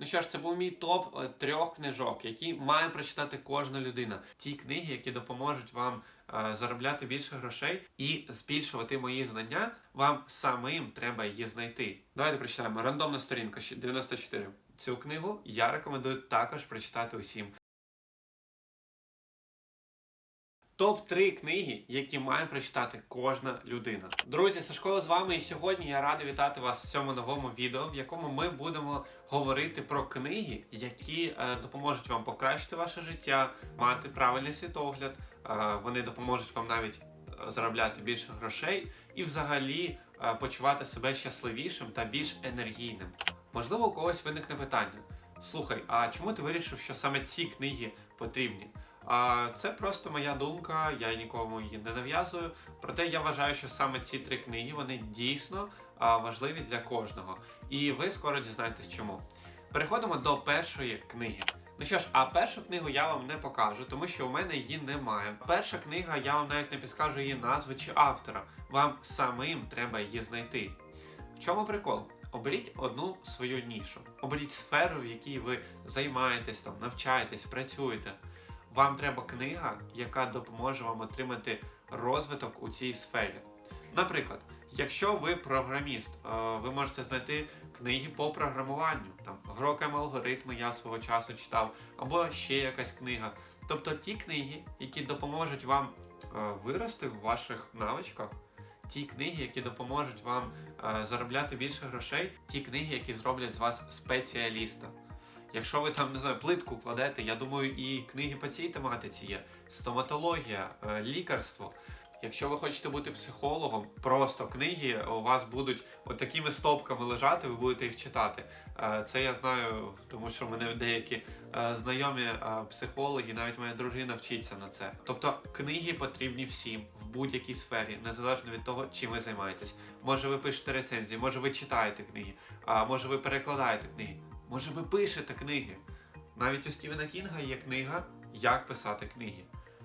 Ну що ж, це був мій топ е, трьох книжок, які має прочитати кожна людина. Ті книги, які допоможуть вам е, заробляти більше грошей і збільшувати мої знання, вам самим треба її знайти. Давайте прочитаємо. Рандомна сторінка щ- 94. Цю книгу я рекомендую також прочитати усім. Топ-3 книги, які має прочитати кожна людина. Друзі, Сашко з вами, і сьогодні я радий вітати вас в цьому новому відео, в якому ми будемо говорити про книги, які е, допоможуть вам покращити ваше життя, мати правильний світогляд. Е, вони допоможуть вам навіть е, заробляти більше грошей і взагалі почувати себе щасливішим та більш енергійним. Можливо, у когось виникне питання: слухай, а чому ти вирішив, що саме ці книги потрібні? Це просто моя думка, я нікому її не нав'язую. Проте я вважаю, що саме ці три книги вони дійсно важливі для кожного. І ви скоро дізнаєтесь чому. Переходимо до першої книги. Ну що ж, а першу книгу я вам не покажу, тому що у мене її немає. Перша книга, я вам навіть не підскажу її назву чи автора. Вам самим треба її знайти. В чому прикол? Оберіть одну свою нішу, оберіть сферу, в якій ви займаєтесь, там, навчаєтесь, працюєте. Вам треба книга, яка допоможе вам отримати розвиток у цій сфері. Наприклад, якщо ви програміст, е, ви можете знайти книги по програмуванню, там грокем алгоритми я свого часу читав, або ще якась книга. Тобто ті книги, які допоможуть вам е, вирости в ваших навичках, ті книги, які допоможуть вам е, заробляти більше грошей, ті книги, які зроблять з вас спеціаліста. Якщо ви там не знаю, плитку кладете, я думаю, і книги по цій тематиці є: стоматологія, е, лікарство. Якщо ви хочете бути психологом, просто книги у вас будуть от такими стопками лежати, ви будете їх читати. Е, Це я знаю, тому що мене деякі е, знайомі психологи, навіть моя дружина вчиться на це. Тобто книги потрібні всім в будь-якій сфері, незалежно від того, чим ви займаєтесь. Може, ви пишете рецензії, може ви читаєте книги, може ви перекладаєте книги, може ви пишете книги. Навіть у Стівена Кінга є книга Як писати книги.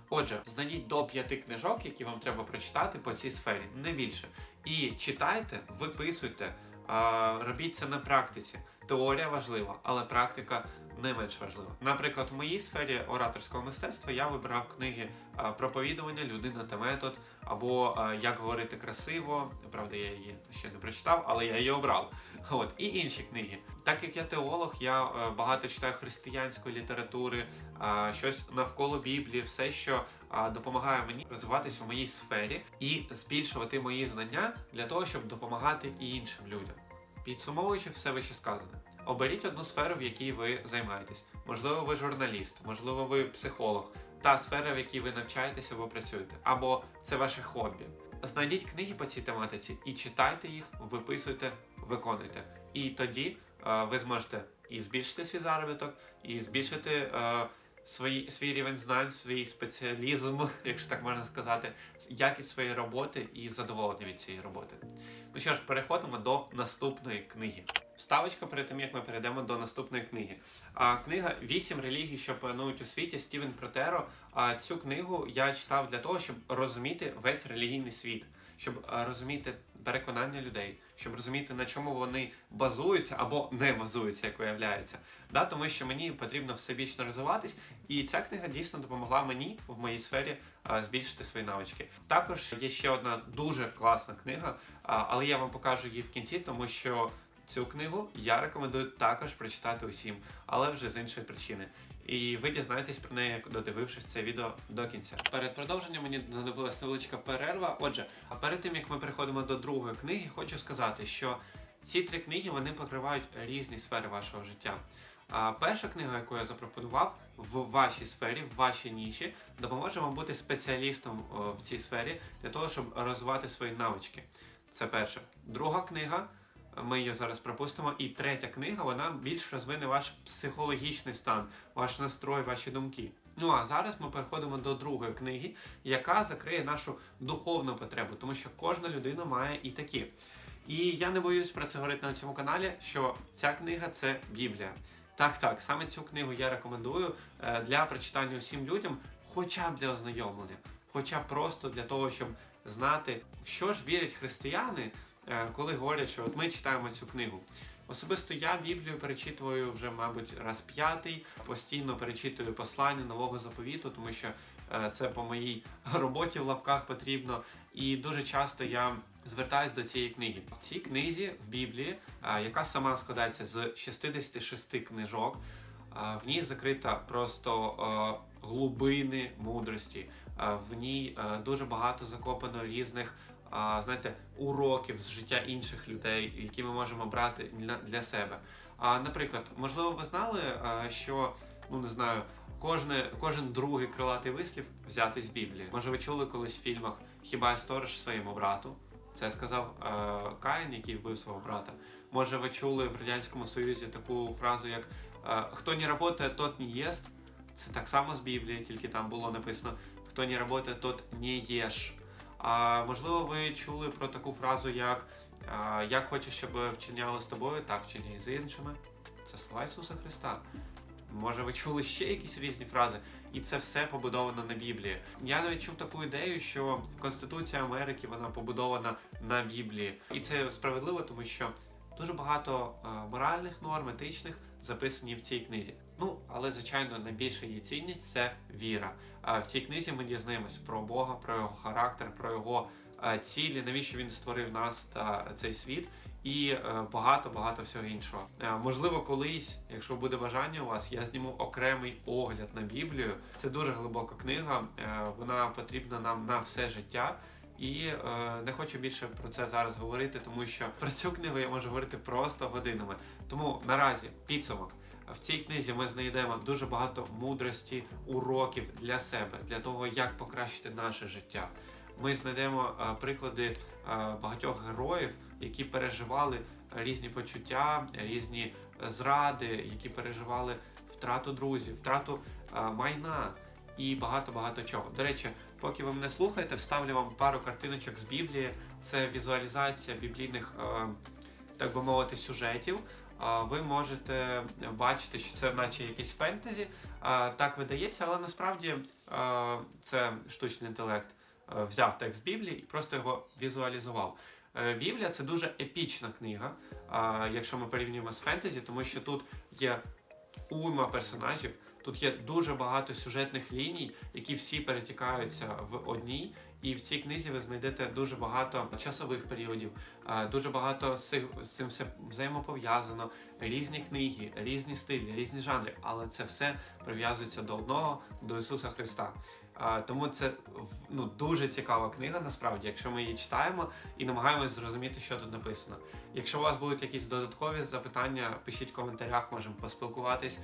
Отже, знайдіть до п'яти книжок, які вам треба прочитати по цій сфері, не більше. І читайте, виписуйте, робіть це на практиці. Теорія важлива, але практика не менш важлива. Наприклад, в моїй сфері ораторського мистецтва я вибирав книги проповідування, людина та метод, або як говорити красиво. Правда, я її ще не прочитав, але я її обрав. От і інші книги. Так як я теолог, я е, багато читаю християнської літератури, щось навколо Біблії, все, що допомагає мені розвиватись у моїй сфері і збільшувати мої знання для того, щоб допомагати і іншим людям. Підсумовуючи все вище сказане, оберіть одну сферу, в якій ви займаєтесь. Можливо, ви журналіст, можливо, ви психолог, та сфера, в якій ви навчаєтесь або працюєте, або це ваше хобі. Знайдіть книги по цій тематиці і читайте їх, виписуйте, виконуйте. І тоді е, ви зможете і збільшити свій заробіток, і збільшити е, свій, свій рівень знань, свій спеціалізм, якщо так можна сказати, якість своєї роботи і задоволення від цієї роботи. Ну що ж, переходимо до наступної книги. Вставочка перед тим, як ми перейдемо до наступної книги. А, книга Вісім релігій, що панують у світі Стівен Протеро. А цю книгу я читав для того, щоб розуміти весь релігійний світ, щоб розуміти переконання людей, щоб розуміти, на чому вони базуються або не базуються, як виявляється. Да, тому що мені потрібно всебічно розвиватись, і ця книга дійсно допомогла мені в моїй сфері збільшити свої навички. Також є ще одна дуже класна книга, але я вам покажу її в кінці, тому що цю книгу я рекомендую також прочитати усім, але вже з іншої причини. І ви дізнаєтесь про неї, додивившись це відео до кінця. Перед продовженням мені знадобилась невеличка перерва. Отже, а перед тим як ми переходимо до другої книги, хочу сказати, що ці три книги вони покривають різні сфери вашого життя. А перша книга, яку я запропонував в вашій сфері, в вашій ніші, допоможе вам бути спеціалістом в цій сфері для того, щоб розвивати свої навички. Це перша. Друга книга, ми її зараз пропустимо. І третя книга, вона більш розвине ваш психологічний стан, ваш настрой, ваші думки. Ну а зараз ми переходимо до другої книги, яка закриє нашу духовну потребу, тому що кожна людина має і такі. І я не боюсь про це говорити на цьому каналі, що ця книга це Біблія. Так, так, саме цю книгу я рекомендую е, для прочитання усім людям, хоча б для ознайомлення, хоча б просто для того, щоб знати, в що ж вірять християни, коли говорять, що от ми читаємо цю книгу. Особисто я Біблію перечитую вже, мабуть, раз п'ятий. Постійно перечитую послання нового заповіту, тому що е, це по моїй роботі в лапках потрібно. І дуже часто я звертаюсь до цієї книги. В цій книзі в Біблії, е, яка сама складається з 66 книжок, е, в ній закрита просто е, глибини мудрості. Е, В ній е, дуже багато закопано різних знаєте, уроків з життя інших людей, які ми можемо брати для, себе. А, наприклад, можливо, ви знали, що ну не знаю, кожне, кожен другий крилатий вислів взятий з Біблії. Може, ви чули колись в фільмах Хіба я сторож своєму брату? Це сказав е, Каїн, який вбив свого брата. Може, ви чули в радянському союзі таку фразу, як хто не працює, тот не єст. Це так само з Біблії, тільки там було написано хто не працює, тот не їж. А можливо, ви чули про таку фразу, як як хочеш, щоб вчиняли з тобою, так вчиняй з іншими. Це слова Ісуса Христа. Може, ви чули ще якісь різні фрази, і це все побудовано на Біблії. Я навіть чув таку ідею, що Конституція Америки вона побудована на Біблії, і це справедливо, тому що дуже багато моральних норм, етичних записані в цій книзі. Але звичайно, найбільша її цінність це віра. В цій книзі ми дізнаємось про Бога, про його характер, про його е, цілі, навіщо він створив нас та цей світ, і багато багато всього іншого. Е, Можливо, колись, якщо буде бажання у вас, я зніму окремий огляд на Біблію. Це дуже глибока книга. е, Вона потрібна нам на все життя. І е, не хочу більше про це зараз говорити, тому що про цю книгу я можу говорити просто годинами. Тому наразі підсумок. В цій книзі ми знайдемо дуже багато мудрості, уроків для себе, для того, як покращити наше життя. Ми знайдемо е, приклади е, багатьох героїв, які переживали різні почуття, різні е, зради, які переживали втрату друзів, втрату е, майна і багато багато чого. До речі, поки ви мене слухаєте, вставлю вам пару картиночок з Біблії. Це візуалізація біблійних, е, так би мовити, сюжетів. Ви можете бачити, що це наче якийсь фентезі, так видається, але насправді це штучний інтелект взяв текст Біблії і просто його візуалізував. Е, Біблія це дуже епічна книга, якщо ми порівнюємо з фентезі, тому що тут є уйма персонажів, тут є дуже багато сюжетних ліній, які всі перетікаються в одній. І в цій книзі ви знайдете дуже багато часових періодів, дуже багато з цим, все взаємопов'язано, різні книги, різні стилі, різні жанри, але це все прив'язується до одного, до Ісуса Христа. Тому це ну, дуже цікава книга, насправді, якщо ми її читаємо і намагаємось зрозуміти, що тут написано. Якщо у вас будуть якісь додаткові запитання, пишіть в коментарях, можемо поспілкуватись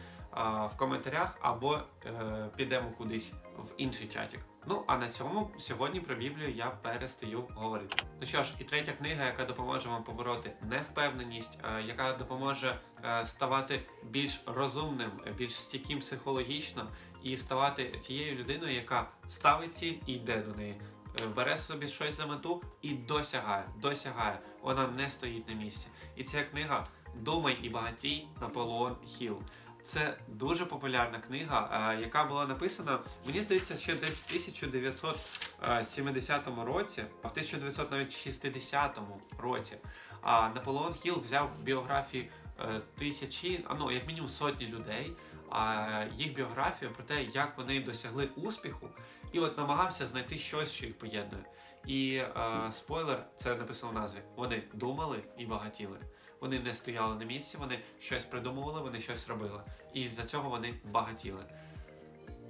в коментарях або е, підемо кудись в інший чатик. Ну а на цьому сьогодні про Біблію я перестаю говорити. Ну що ж, і третя книга, яка допоможе вам побороти невпевненість, е, яка допоможе е, ставати більш розумним, більш стійким психологічно і ставати тією людиною, яка ставить ціль і йде до неї. Е, Бере собі щось за мету і досягає, досягає. Вона не стоїть на місці. І ця книга Думай і багатій Наполеон Хіл. Це дуже популярна книга, е, яка була написана, мені здається, ще десь в 1970 році, а в 1960 році. А Наполеон Хіл взяв в біографії е, тисячі, а ну як мінімум сотні людей, а їх біографію про те, як вони досягли успіху, і от намагався знайти щось, що їх поєднує. І е, спойлер, це написано в назві. Вони думали і багатіли. Вони не стояли на місці, вони щось придумували, вони щось робили. І за цього вони багатіли.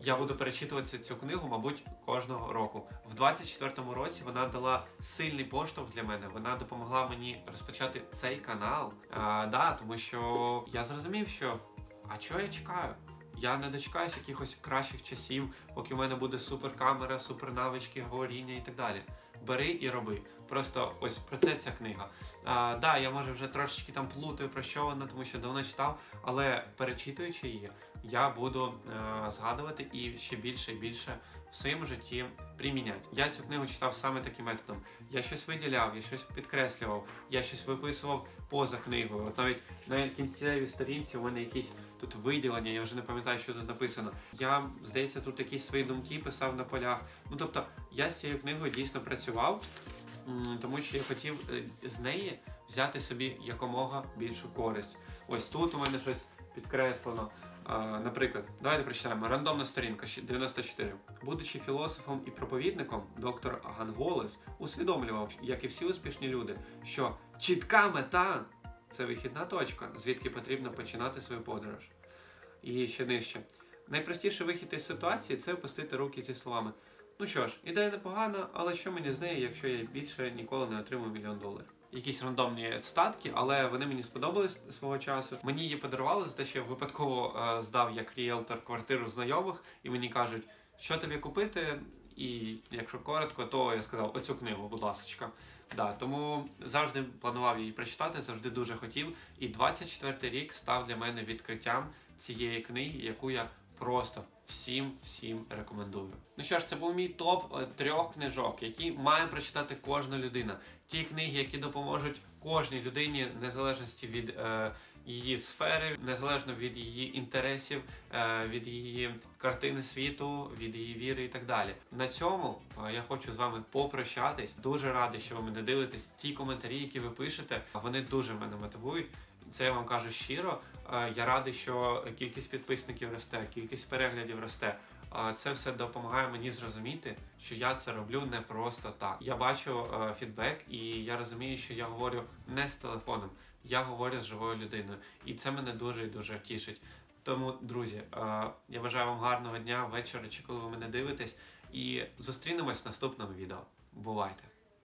Я буду перечитувати цю книгу, мабуть, кожного року. В 24-му році вона дала сильний поштовх для мене. Вона допомогла мені розпочати цей канал. А, да, тому що я зрозумів, що а чого я чекаю? Я не дочекаюсь якихось кращих часів, поки в мене буде суперкамера, супернавички, говоріння і так далі. Бери і роби. Просто ось про це ця книга. А, да, я може вже трошечки там плутаю про що вона, тому що давно читав, але перечитуючи її, я буду е, згадувати і ще більше і більше в своєму житті приміняти. Я цю книгу читав саме таким методом. Я щось виділяв, я щось підкреслював, я щось виписував поза книгою. От навіть на кінцевій сторінці у мене якісь тут виділення, я вже не пам'ятаю, що тут написано. Я, здається, тут якісь свої думки писав на полях. Ну тобто, я з цією книгою дійсно працював. тому що я хотів е, з неї взяти собі якомога більшу користь. Ось тут у мене щось підкреслено. Наприклад, давайте прочитаємо. Рандомна сторінка щ- 94. Будучи філософом і проповідником, доктор Ганголес усвідомлював, як і всі успішні люди, що чітка мета це вихідна точка, звідки потрібно починати свою подорож. І ще нижче. Найпростіший вихід із ситуації це опустити руки зі словами. Ну що ж, ідея непогана, але що мені з нею, якщо я більше ніколи не отримую мільйон доларів? Якісь рандомні статки, але вони мені сподобались свого часу. Мені її подарували за те, що я випадково е, здав як ріелтор квартиру знайомих, і мені кажуть, що тобі купити. І якщо коротко, то я сказав оцю книгу, будь ласка. Да, тому завжди планував її прочитати, завжди дуже хотів. І 24 рік став для мене відкриттям цієї книги, яку я просто всім всім рекомендую. Ну що ж, це був мій топ е, трьох книжок, які має прочитати кожна людина. Ті книги, які допоможуть кожній людині, незалежності від е, її сфери, незалежно від її інтересів, е, від її картини світу, від її віри і так далі. На цьому е, я хочу з вами попрощатись. Дуже радий, що ви мене дивитесь. Ті коментарі, які ви пишете, вони дуже мене мотивують. Це я вам кажу щиро. Е, Я радий, що кількість підписників росте, кількість переглядів росте. Це все допомагає мені зрозуміти, що я це роблю не просто так. Я бачу фідбек, і я розумію, що я говорю не з телефоном, я говорю з живою людиною, і це мене дуже і дуже тішить. Тому, друзі, е, я бажаю вам гарного дня, вечора чи коли ви мене дивитесь, і зустрінемось в наступному відео. Бувайте!